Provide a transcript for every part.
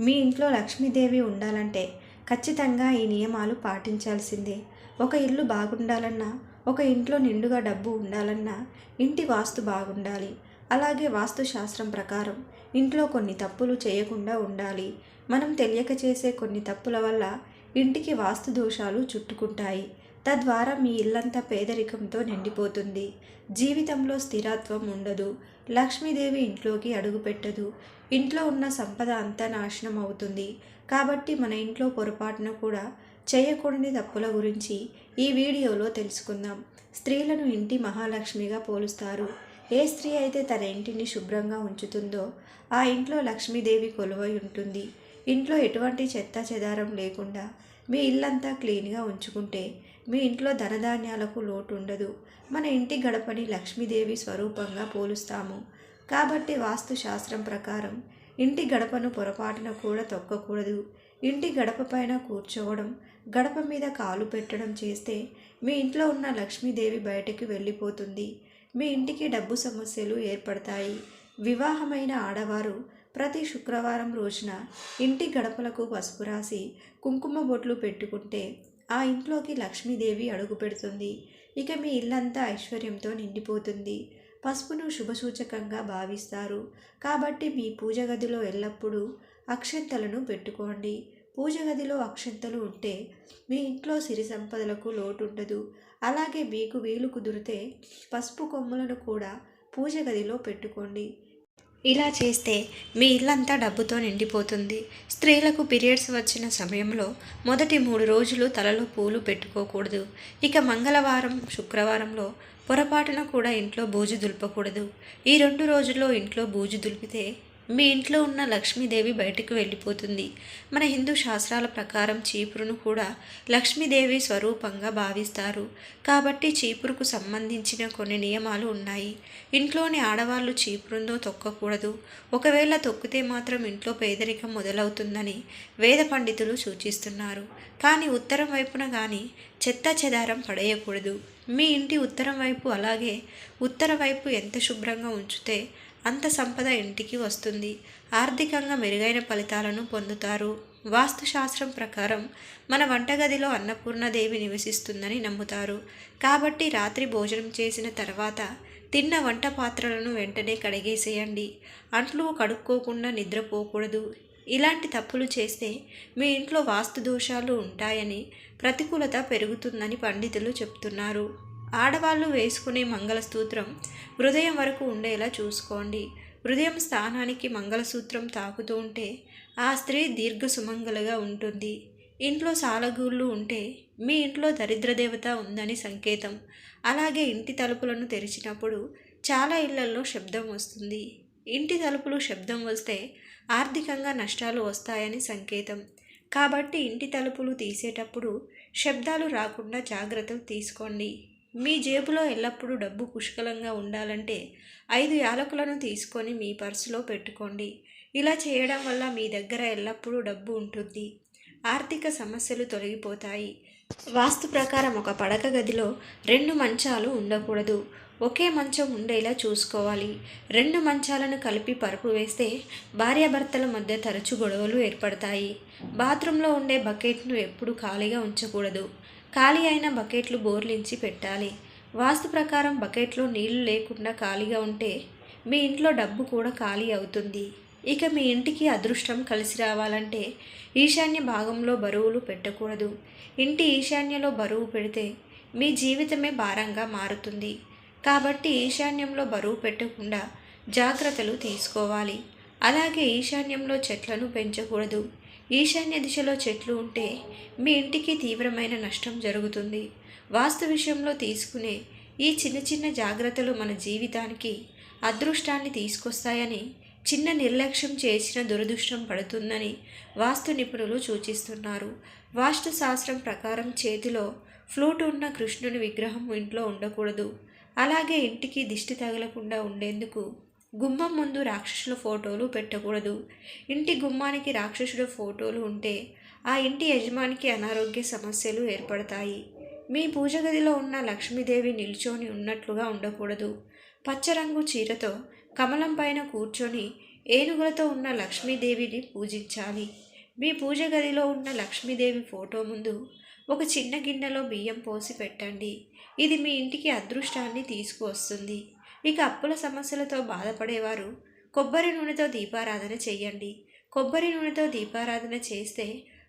మీ ఇంట్లో లక్ష్మీదేవి ఉండాలంటే ఖచ్చితంగా ఈ నియమాలు పాటించాల్సిందే. ఒక ఇల్లు బాగుండాలన్నా ఒక ఇంట్లో నిండుగా డబ్బు ఉండాలన్నా ఇంటి వాస్తు బాగుండాలి. అలాగే వాస్తుశాస్త్రం ప్రకారం ఇంట్లో కొన్ని తప్పులు చేయకుండా ఉండాలి. మనం తెలియక చేసే కొన్ని తప్పుల వల్ల ఇంటికి వాస్తు దోషాలు చుట్టుకుంటాయి. తద్వారా మీ ఇల్లంతా పేదరికంతో నిండిపోతుంది. జీవితంలో స్థిరత్వం ఉండదు. లక్ష్మీదేవి ఇంట్లోకి అడుగుపెట్టదు. ఇంట్లో ఉన్న సంపద అంతా నాశనం అవుతుంది. కాబట్టి మన ఇంట్లో పొరపాటున కూడా చేయకూడని తప్పుల గురించి ఈ వీడియోలో తెలుసుకుందాం. స్త్రీలను ఇంటి మహాలక్ష్మిగా పోలుస్తారు. ఏ స్త్రీ అయితే తన ఇంటిని శుభ్రంగా ఉంచుతుందో ఆ ఇంట్లో లక్ష్మీదేవి కొలువై ఉంటుంది. ఇంట్లో ఎటువంటి చెత్త చెదారం లేకుండా మీ ఇల్లంతా క్లీన్గా ఉంచుకుంటే మీ ఇంట్లో ధనధాన్యాలకు లోటు ఉండదు మన ఇంటి గడపని లక్ష్మీదేవి స్వరూపంగా పోలుస్తాము. కాబట్టి వాస్తు శాస్త్రం ప్రకారం ఇంటి గడపను పొరపాటున కూడా తొక్కకూడదు. ఇంటి గడప పైన కూర్చోవడం గడప మీద కాలు పెట్టడం చేస్తే మీ ఇంట్లో ఉన్న లక్ష్మీదేవి బయటకు వెళ్ళిపోతుంది. మీ ఇంటికి డబ్బు సమస్యలు ఏర్పడతాయి. వివాహమైన ఆడవారు ప్రతి శుక్రవారం రోజున ఇంటి గడపలకు పసుపు రాసి కుంకుమ బొట్లు పెట్టుకుంటే ఆ ఇంట్లోకి లక్ష్మీదేవి అడుగు పెడుతుంది. ఇక మీ ఇల్లంతా ఐశ్వర్యంతో నిండిపోతుంది. పసుపును శుభసూచకంగా భావిస్తారు. కాబట్టి మీ పూజ గదిలో ఎల్లప్పుడూ అక్షంతలను పెట్టుకోండి. పూజ గదిలో అక్షంతలు ఉంటే మీ ఇంట్లో సిరి సంపదలకు లోటు ఉండదు అలాగే మీకు వీలు కుదిరితే పసుపు కొమ్ములను కూడా పూజ గదిలో పెట్టుకోండి. ఇలా చేస్తే మీ ఇల్లంతా డబ్బుతో నిండిపోతుంది. స్త్రీలకు పీరియడ్స్ వచ్చిన సమయంలో మొదటి మూడు రోజులు తలలో పూలు పెట్టుకోకూడదు. ఇక మంగళవారం శుక్రవారంలో పొరపాటున కూడా ఇంట్లో బూజు దులపకూడదు. ఈ రెండు రోజుల్లో ఇంట్లో బూజు దులిపితే మీ ఇంట్లో ఉన్న లక్ష్మీదేవి బయటకు వెళ్ళిపోతుంది. మన హిందూ శాస్త్రాల ప్రకారం చీపురును కూడా లక్ష్మీదేవి స్వరూపంగా భావిస్తారు. కాబట్టి చీపురుకు సంబంధించిన కొన్ని నియమాలు ఉన్నాయి. ఇంట్లోని ఆడవాళ్ళు చీపురుందో తొక్కకూడదు. ఒకవేళ తొక్కితే మాత్రం ఇంట్లో పేదరికం మొదలవుతుందని వేద పండితులు సూచిస్తున్నారు. కానీ ఉత్తరం వైపున కానీ చెత్త చెదారం పడేయకూడదు. మీ ఇంటి ఉత్తరం వైపు అలాగే ఉత్తర వైపు ఎంత శుభ్రంగా ఉంచితే అంత సంపద ఇంటికి వస్తుంది. ఆర్థికంగా మెరుగైన ఫలితాలను పొందుతారు. వాస్తుశాస్త్రం ప్రకారం మన వంటగదిలో అన్నపూర్ణదేవి నివసిస్తుందని నమ్ముతారు. కాబట్టి రాత్రి భోజనం చేసిన తర్వాత తిన్న వంట పాత్రలను వెంటనే కడిగేసేయండి. అంట్లు కడుక్కోకుండా నిద్రపోకూడదు. ఇలాంటి తప్పులు చేస్తే మీ ఇంట్లో వాస్తు దోషాలు ఉంటాయని ప్రతికూలత పెరుగుతుందని పండితులు చెప్తున్నారు. ఆడవాళ్ళు వేసుకునే మంగళసూత్రం హృదయం వరకు ఉండేలా చూసుకోండి. హృదయం స్థానానికి మంగళసూత్రం తాకుతూ ఉంటే ఆ స్త్రీ దీర్ఘ సుమంగళగా ఉంటుంది. ఇంట్లో సాలగూళ్ళు ఉంటే మీ ఇంట్లో దరిద్ర దేవత ఉందని సంకేతం. అలాగే ఇంటి తలుపులను తెరిచినప్పుడు చాలా ఇళ్ళలో శబ్దం వస్తుంది. ఇంటి తలుపులు శబ్దం వస్తే ఆర్థికంగా నష్టాలు వస్తాయని సంకేతం. కాబట్టి ఇంటి తలుపులు తీసేటప్పుడు శబ్దాలు రాకుండా జాగ్రత్తలు తీసుకోండి. మీ జేబులో ఎల్లప్పుడూ డబ్బు పుష్కలంగా ఉండాలంటే ఐదు యాలకులను తీసుకొని మీ పర్సులో పెట్టుకోండి. ఇలా చేయడం వల్ల మీ దగ్గర ఎల్లప్పుడూ డబ్బు ఉంటుంది. ఆర్థిక సమస్యలు తొలగిపోతాయి. వాస్తు ప్రకారం ఒక పడక గదిలో రెండు మంచాలు ఉండకూడదు. ఒకే మంచం ఉండేలా చూసుకోవాలి. రెండు మంచాలను కలిపి పరుపు వేస్తే భార్యాభర్తల మధ్య తరచు గొడవలు ఏర్పడతాయి. బాత్రూంలో ఉండే బకెట్ను ఎప్పుడూ ఖాళీగా ఉంచకూడదు. ఖాళీ అయిన బకెట్లు బోర్లించి పెట్టాలి. వాస్తు ప్రకారం బకెట్లో నీళ్ళు లేకుండా ఖాళీగా ఉంటే మీ ఇంట్లో డబ్బు కూడా ఖాళీ అవుతుంది. ఇక మీ ఇంటికి అదృష్టం కలిసి రావాలంటే ఈశాన్య భాగంలో బరువులు పెట్టకూడదు. ఇంటి ఈశాన్యలో బరువు పెడితే మీ జీవితమే భారంగా మారుతుంది. కాబట్టి ఈశాన్యంలో బరువు పెట్టకుండా జాగ్రత్తలు తీసుకోవాలి. అలాగే ఈశాన్యంలో చెట్లను పెంచకూడదు. ఈశాన్య దిశలో చెట్లు ఉంటే మీ ఇంటికి తీవ్రమైన నష్టం జరుగుతుంది. వాస్తు విషయంలో తీసుకునే ఈ చిన్న చిన్న జాగ్రత్తలు మన జీవితానికి అదృష్టాన్ని తీసుకొస్తాయని చిన్న నిర్లక్ష్యం చేసిన దురదృష్టం పడుతుందని వాస్తు నిపుణులు సూచిస్తున్నారు. వాస్తు శాస్త్రం ప్రకారం చేతిలో ఫ్లూట్ ఉన్న కృష్ణుని విగ్రహం ఇంట్లో ఉండకూడదు. అలాగే ఇంటికి దిష్టి తగలకుండా ఉండేందుకు గుమ్మం ముందు రాక్షసుల ఫోటోలు పెట్టకూడదు. ఇంటి గుమ్మానికి రాక్షసుల ఫోటోలు ఉంటే ఆ ఇంటి యజమానికి అనారోగ్య సమస్యలు ఏర్పడతాయి. మీ పూజ గదిలో ఉన్న లక్ష్మీదేవి నిల్చొని ఉన్నట్లుగా ఉండకూడదు. పచ్చరంగు చీరతో కమలం పైన కూర్చొని ఏనుగులతో ఉన్న లక్ష్మీదేవిని పూజించాలి. మీ పూజ గదిలో ఉన్న లక్ష్మీదేవి ఫోటో ముందు ఒక చిన్న గిన్నెలో బియ్యం పోసి పెట్టండి. ఇది మీ ఇంటికి అదృష్టాన్ని తీసుకువస్తుంది. ఇక అప్పుల సమస్యలతో బాధపడేవారు. కొబ్బరి నూనెతో దీపారాధన చేయండి. కొబ్బరి నూనెతో దీపారాధన చేస్తే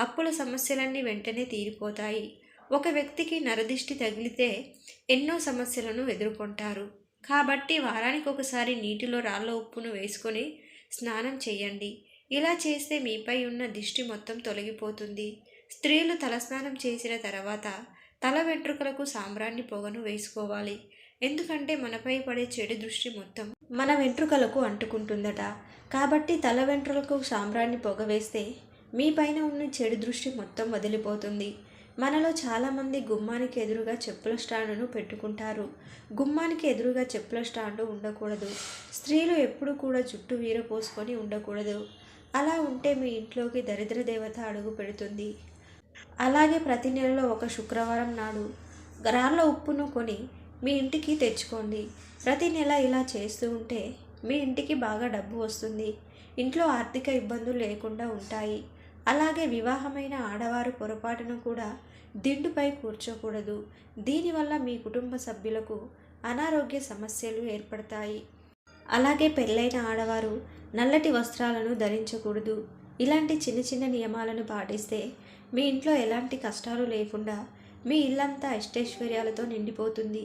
అప్పుల సమస్యలన్నీ వెంటనే తీరిపోతాయి. ఒక వ్యక్తికి నరదిష్టి తగిలితే ఎన్నో సమస్యలను ఎదుర్కొంటారు. కాబట్టి వారానికి ఒకసారి నీటిలో రాళ్ళ ఉప్పును వేసుకొని స్నానం చేయండి. ఇలా చేస్తే మీపై ఉన్న దిష్టి మొత్తం తొలగిపోతుంది. స్త్రీలు తలస్నానం చేసిన తర్వాత తల వెంట్రుకలకు సాంబ్రాన్ని పొగను వేసుకోవాలి. ఎందుకంటే మనపై పడే చెడు దృష్టి మొత్తం మన వెంట్రుకలకు అంటుకుంటుందట. కాబట్టి తల వెంట్రులకు సాంబ్రాన్ని పొగవేస్తే మీ పైన ఉన్న చెడు దృష్టి మొత్తం వదిలిపోతుంది. మనలో చాలామంది గుమ్మానికి ఎదురుగా చెప్పుల స్టాండును పెట్టుకుంటారు. గుమ్మానికి ఎదురుగా చెప్పుల స్టాండు ఉండకూడదు. స్త్రీలు ఎప్పుడు కూడా జుట్టు వీరపోసుకొని ఉండకూడదు. అలా ఉంటే మీ ఇంట్లోకి దరిద్ర దేవత అడుగు పెడుతుంది. అలాగే ప్రతి నెలలో ఒక శుక్రవారం నాడు రాళ్ళ ఉప్పును కొని మీ ఇంటికి తెచ్చుకోండి. ప్రతి నెల ఇలా చేస్తూ ఉంటే మీ ఇంటికి బాగా డబ్బు వస్తుంది. ఇంట్లో ఆర్థిక ఇబ్బందులు లేకుండా ఉంటాయి. అలాగే వివాహమైన ఆడవారు పొరపాటును కూడా దిండుపై కూర్చోకూడదు. దీనివల్ల మీ కుటుంబ సభ్యులకు అనారోగ్య సమస్యలు ఏర్పడతాయి. అలాగే పెళ్ళైన ఆడవారు నల్లటి వస్త్రాలను ధరించకూడదు. ఇలాంటి చిన్న చిన్న నియమాలను పాటిస్తే మీ ఇంట్లో ఎలాంటి కష్టాలు లేకుండా మీ ఇల్లంతా అష్టైశ్వర్యాలతో నిండిపోతుంది.